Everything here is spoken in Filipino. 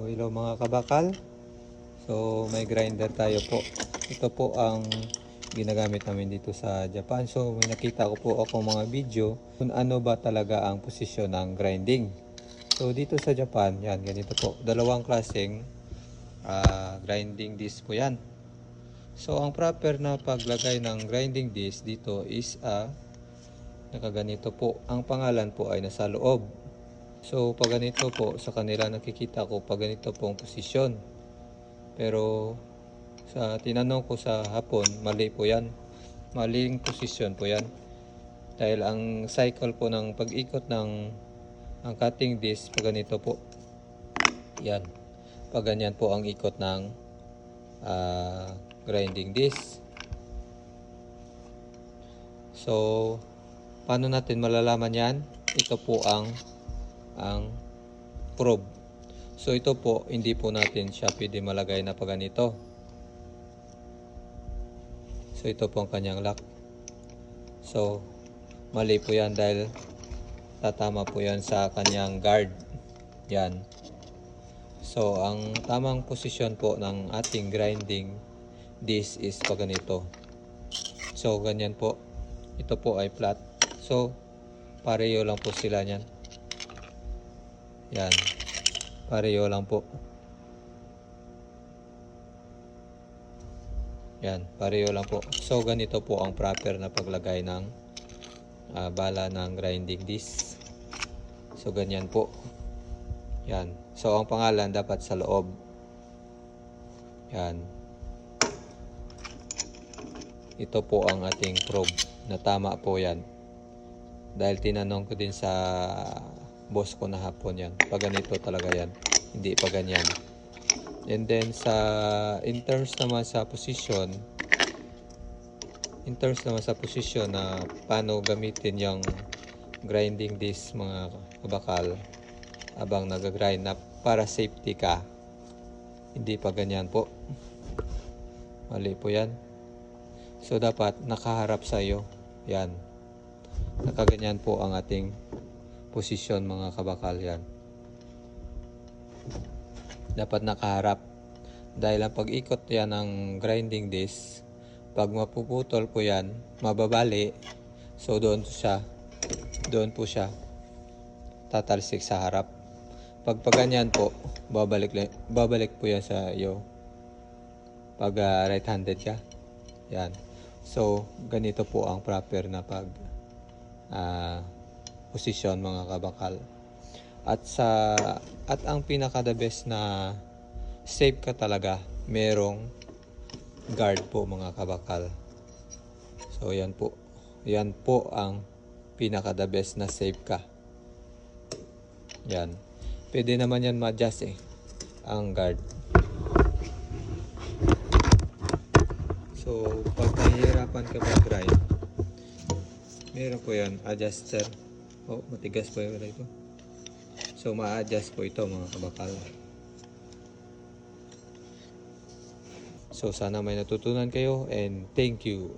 hello mga kabakal. So, may grinder tayo po. Ito po ang ginagamit namin dito sa Japan. So, may nakita ko po ako mga video kung ano ba talaga ang posisyon ng grinding. So, dito sa Japan, yan, ganito po. Dalawang klaseng ah, grinding disc po yan. So, ang proper na paglagay ng grinding disc dito is a nakaganito po. Ang pangalan po ay nasa loob. So, pag ganito po, sa kanila nakikita ko pag ganito pong posisyon. Pero, sa tinanong ko sa hapon, mali po yan. Maling posisyon po yan. Dahil ang cycle po ng pag-ikot ng ang cutting disc, pag ganito po. Yan. Pag ganyan po ang ikot ng ah, grinding disc. So, paano natin malalaman yan? Ito po ang ang probe. So ito po, hindi po natin siya pwede malagay na pag ganito. So ito po ang kanyang lock. So, mali po yan dahil tatama po yan sa kanyang guard. Yan. So, ang tamang posisyon po ng ating grinding this is pag ganito. So, ganyan po. Ito po ay flat. So, pareho lang po sila niyan. Yan. Pareho lang po. Yan, pareho lang po. So, ganito po ang proper na paglagay ng ah, bala ng grinding disc. So, ganyan po. Yan. So, ang pangalan dapat sa loob. Yan. Ito po ang ating probe na tama po yan. Dahil tinanong ko din sa boss ko na hapon yan. Pag ganito talaga yan. Hindi pa ganyan. And then sa in terms naman sa position in terms naman sa position na paano gamitin yung grinding disc mga kabakal habang nag-grind na para safety ka hindi pa ganyan po mali po yan so dapat nakaharap sa iyo yan nakaganyan po ang ating posisyon mga kabakal yan dapat nakaharap. Dahil ang pag-ikot yan ng grinding disc pag mapuputol po yan mababali so doon siya doon po siya tatalsik sa harap. Pag paganyan po babalik li- babalik po yan sa iyo. Pag ah, right-handed ka yan. So ganito po ang proper na pag ah, posisyon mga kabakal. At sa at ang pinaka the best na safe ka talaga merong guard po mga kabakal. So yan po. Yan po ang pinaka the best na safe ka. Yan. Pwede naman yan ma-adjust eh ang guard. So pag nahihirapan ka mag-grind meron po yan. Adjuster oh matigas pa yung ito So, ma-adjust po ito mga kabakal. So, sana may natutunan kayo and thank you.